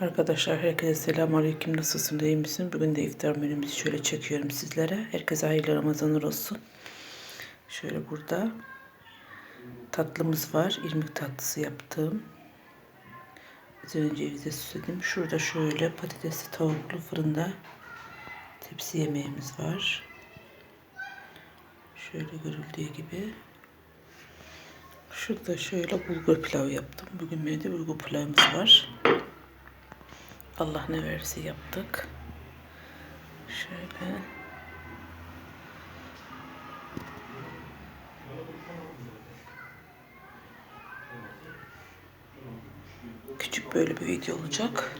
Arkadaşlar herkese selam aleyküm nasılsın iyi misin? Bugün de iftar menümüzü şöyle çekiyorum sizlere. Herkese hayırlı Ramazanlar olsun. Şöyle burada tatlımız var. İrmik tatlısı yaptım. Üzerine cevize süsledim. Şurada şöyle patatesli tavuklu fırında tepsi yemeğimiz var. Şöyle görüldüğü gibi. Şurada şöyle bulgur pilavı yaptım. Bugün benim de bulgur pilavımız var. Allah ne verirse yaptık. Şöyle. Küçük böyle bir video olacak.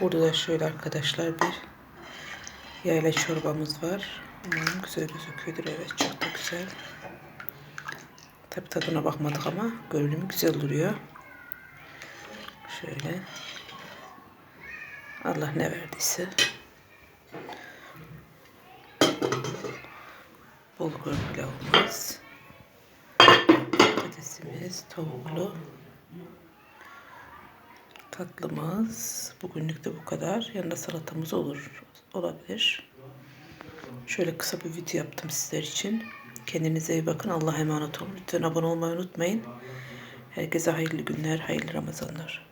Burada da şöyle arkadaşlar bir yayla çorbamız var. Umarım güzel gözüküyordur. Evet çok da güzel. Tabi tadına bakmadık ama görünümü güzel duruyor. Şöyle. Allah ne verdiyse. Bulgur pilavımız. Patatesimiz, tavuklu. Tatlımız. Bugünlük de bu kadar. Yanında salatamız olur. Olabilir. Şöyle kısa bir video yaptım sizler için. Kendinize iyi bakın. Allah'a emanet olun. Lütfen abone olmayı unutmayın. Herkese hayırlı günler, hayırlı Ramazanlar.